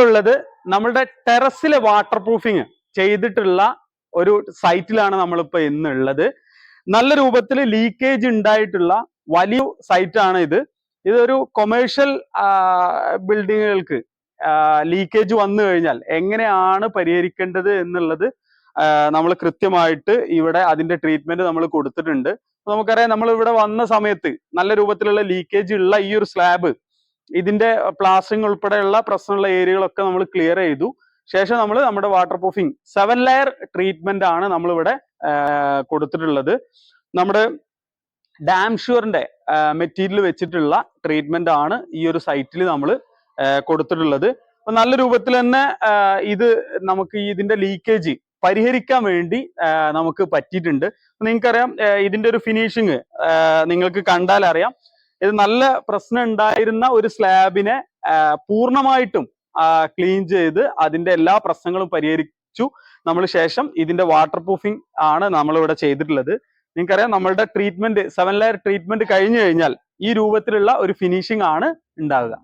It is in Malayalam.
നമ്മളുള്ളത് നമ്മളുടെ ടെറസിലെ വാട്ടർ പ്രൂഫിങ് ചെയ്തിട്ടുള്ള ഒരു സൈറ്റിലാണ് നമ്മളിപ്പോ ഇന്നുള്ളത്. നല്ല രൂപത്തിൽ ലീക്കേജ് ഉണ്ടായിട്ടുള്ള വലിയ സൈറ്റാണ് ഇത്. ഇതൊരു കൊമേഴ്ഷ്യൽ ബിൽഡിങ്ങുകൾക്ക് ലീക്കേജ് വന്നു കഴിഞ്ഞാൽ എങ്ങനെയാണ് പരിഹരിക്കേണ്ടത് എന്നുള്ളത് നമ്മൾ കൃത്യമായിട്ട് ഇവിടെ അതിന്റെ ട്രീറ്റ്മെന്റ് നമ്മൾ കൊടുത്തിട്ടുണ്ട്. നമുക്കറിയാം നമ്മൾ ഇവിടെ വന്ന സമയത്ത് നല്ല രൂപത്തിലുള്ള ലീക്കേജ് ഉള്ള ഈ ഒരു സ്ലാബ് ഇതിന്റെ പ്ലാസ്റ്റിംഗ് ഉൾപ്പെടെയുള്ള പ്രശ്നമുള്ള ഏരിയകളൊക്കെ നമ്മൾ ക്ലിയർ ചെയ്തു. ശേഷം നമ്മൾ നമ്മുടെ water proofing seven layer treatment ആണ് നമ്മളിവിടെ കൊടുത്തിട്ടുള്ളത്. നമ്മുടെ ഡാം ഷുവറിന്റെ മെറ്റീരിയൽ വെച്ചിട്ടുള്ള ട്രീറ്റ്മെന്റ് ആണ് ഈ ഒരു സൈറ്റിൽ നമ്മൾ കൊടുത്തിട്ടുള്ളത്. അപ്പൊ നല്ല രൂപത്തിൽ തന്നെ ഇത് നമുക്ക് ഇതിന്റെ ലീക്കേജ് പരിഹരിക്കാൻ വേണ്ടി നമുക്ക് പറ്റിയിട്ടുണ്ട്. നിങ്ങൾക്കറിയാം ഇതിന്റെ ഒരു ഫിനിഷിങ് നിങ്ങൾക്ക് കണ്ടാൽ അറിയാം ഇത് നല്ല പ്രശ്നം ഉണ്ടായിരുന്ന ഒരു സ്ലാബിനെ പൂർണമായിട്ടും ക്ലീൻ ചെയ്ത് അതിന്റെ എല്ലാ പ്രശ്നങ്ങളും പരിഹരിച്ചു നമ്മൾ ശേഷം ഇതിന്റെ വാട്ടർ പ്രൂഫിംഗ് ആണ് നമ്മളിവിടെ ചെയ്തിട്ടുള്ളത്. നിങ്ങൾക്കറിയാം നമ്മളുടെ ട്രീറ്റ്മെന്റ് സെവൻ ലെയർ ട്രീറ്റ്മെന്റ് കഴിഞ്ഞു കഴിഞ്ഞാൽ ഈ രൂപത്തിലുള്ള ഒരു ഫിനിഷിംഗ് ആണ് ഉണ്ടാവുക.